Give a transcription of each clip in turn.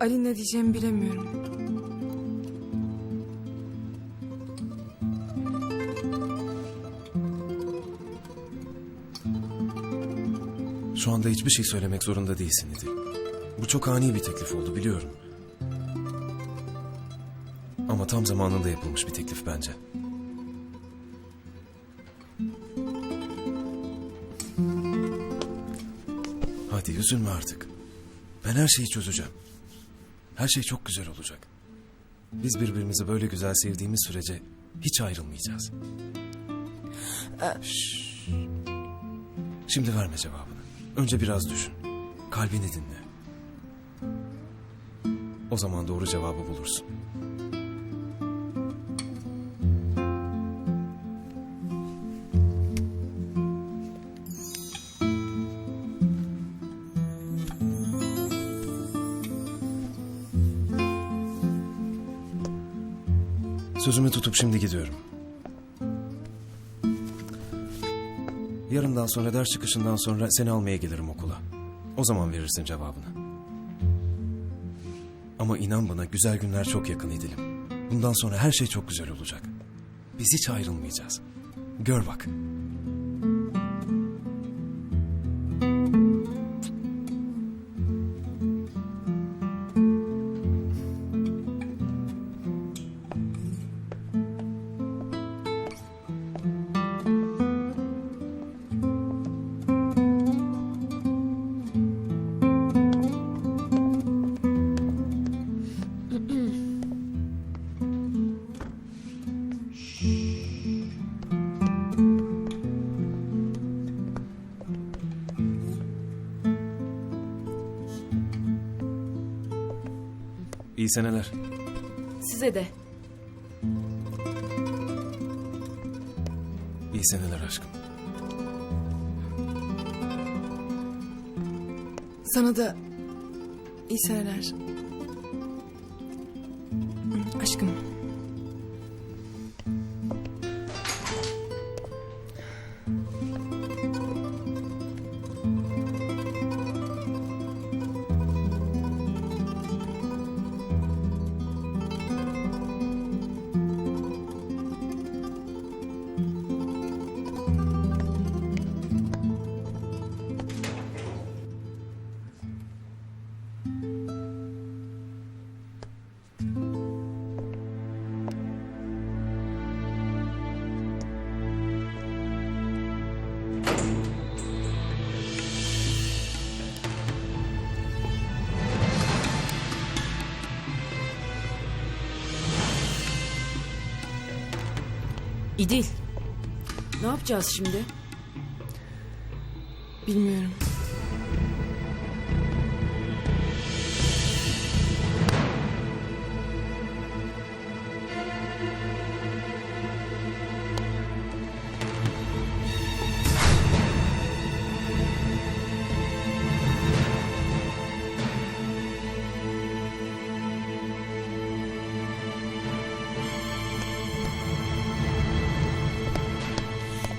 Ali ne diyeceğimi bilemiyorum. Şu anda hiçbir şey söylemek zorunda değilsin İdil. Bu çok ani bir teklif oldu biliyorum. Ama tam zamanında yapılmış bir teklif bence. Hadi üzülme artık. Ben her şeyi çözeceğim. Her şey çok güzel olacak. Biz birbirimizi böyle güzel sevdiğimiz sürece hiç ayrılmayacağız. Şşş. Şimdi verme cevabını. Önce biraz düşün. Kalbini dinle. O zaman doğru cevabı bulursun. Sözümü tutup şimdi gidiyorum. Yarından sonra ders çıkışından sonra seni almaya gelirim okula. O zaman verirsin cevabını. Ama inan bana güzel günler çok yakın edelim. Bundan sonra her şey çok güzel olacak. Biz hiç ayrılmayacağız. Gör bak. İyi seneler. Size de. İyi seneler aşkım. Sana da iyi seneler. İdil. Ne yapacağız şimdi? Bilmiyorum.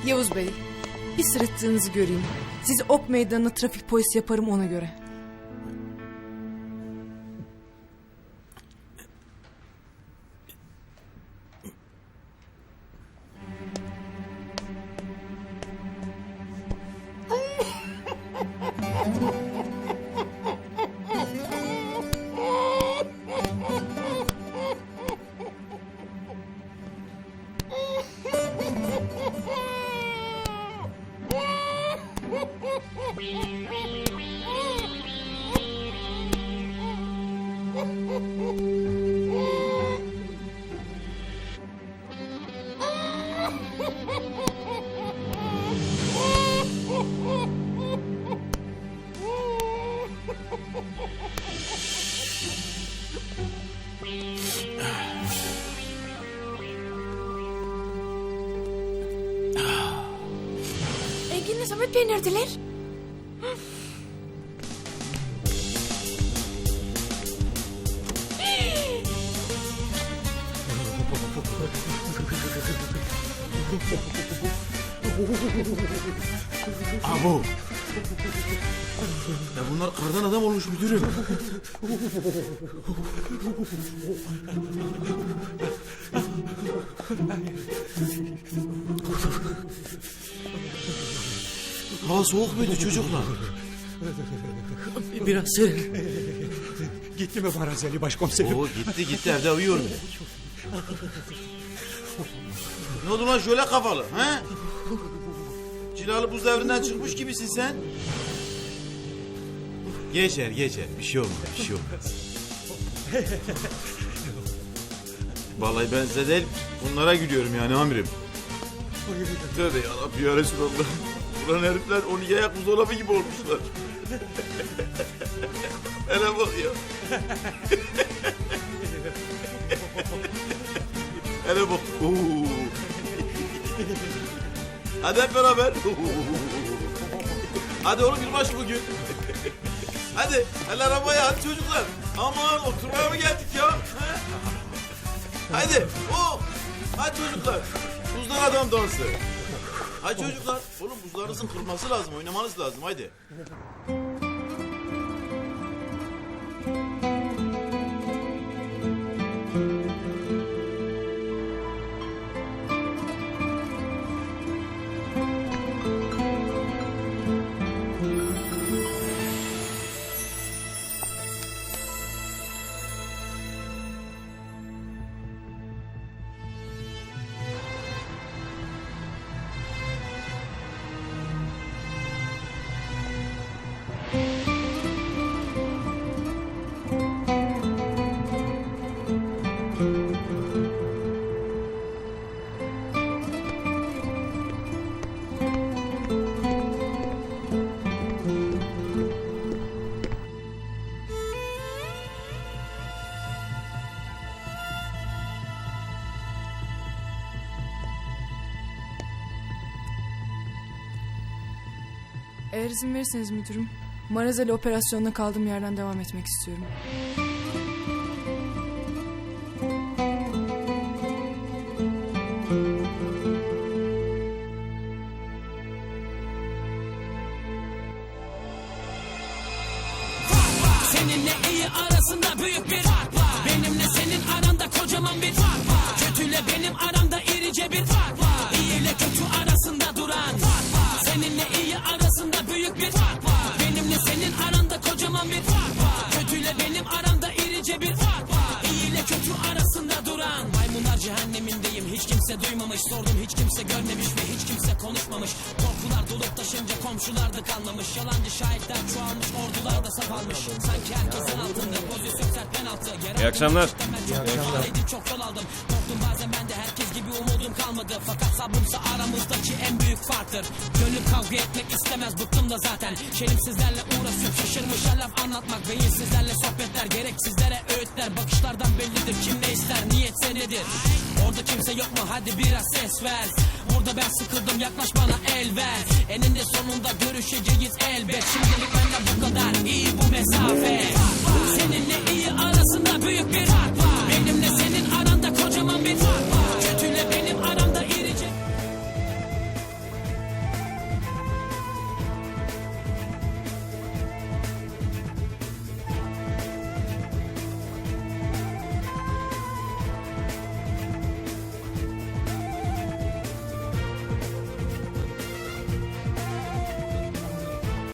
Yavuz Bey, bir sırıttığınızı göreyim. Sizi ok meydanına trafik polisi yaparım ona göre. Engin'le Samet Bey? Abu. bunlar kardan adam olmuş müdürüm. Hava soğuk muydu çocuklar? Biraz serin. Gitti mi Barazeli başkomiserim? Oo gitti gitti evde uyuyor ne oldu lan şöyle kafalı he? Cilalı buz devrinden çıkmış gibisin sen. Geçer geçer bir şey olmaz bir şey olmaz. Vallahi ben size değil bunlara gülüyorum yani amirim. Tövbe yarabbim ya Resulallah. Ulan herifler 12 ayak buzdolabı gibi olmuşlar. Hele bak ya. Hele bak. Oo. Hadi hep beraber. Hadi oğlum yılbaşı bugün. Hadi el arabaya hadi çocuklar. Aman oturmaya mı geldik ya? Hadi. Oh. Hadi çocuklar. Buzlar adam dansı. Hadi çocuklar. Oğlum buzlarınızın kırması lazım. Oynamanız lazım. Haydi. Eğer izin verirseniz müdürüm, Marazali operasyonuna kaldığım yerden devam etmek istiyorum. Kimse duymamış. Sordum hiç kimse görmemiş ve hiç kimse konuşmamış. Korkular dolup taşınca komşular da kanlamış. Yalancı şahitler çoğalmış ordular da saf almış. Sanki herkesin altında pozisyon sert penaltı. Yer İyi akşamlar. İyi akşamlar. Çok yol aldım. Korktum bazen kalmadı. Fakat sabrımsa aramızdaki en büyük farktır. Gönül kavga etmek istemez bıktım da zaten. Şerimsizlerle uğraşıp şaşırmış laf anlatmak. Beyinsizlerle sohbetler gereksizlere öğütler. Bakışlardan bellidir kim ne ister niyetse nedir. Orada kimse yok mu hadi biraz ses ver. Burada ben sıkıldım yaklaş bana el ver. Eninde sonunda görüşeceğiz elbet. Şimdilik benden bu kadar iyi bu mesafe. Seninle iyi arasında büyük bir fark var.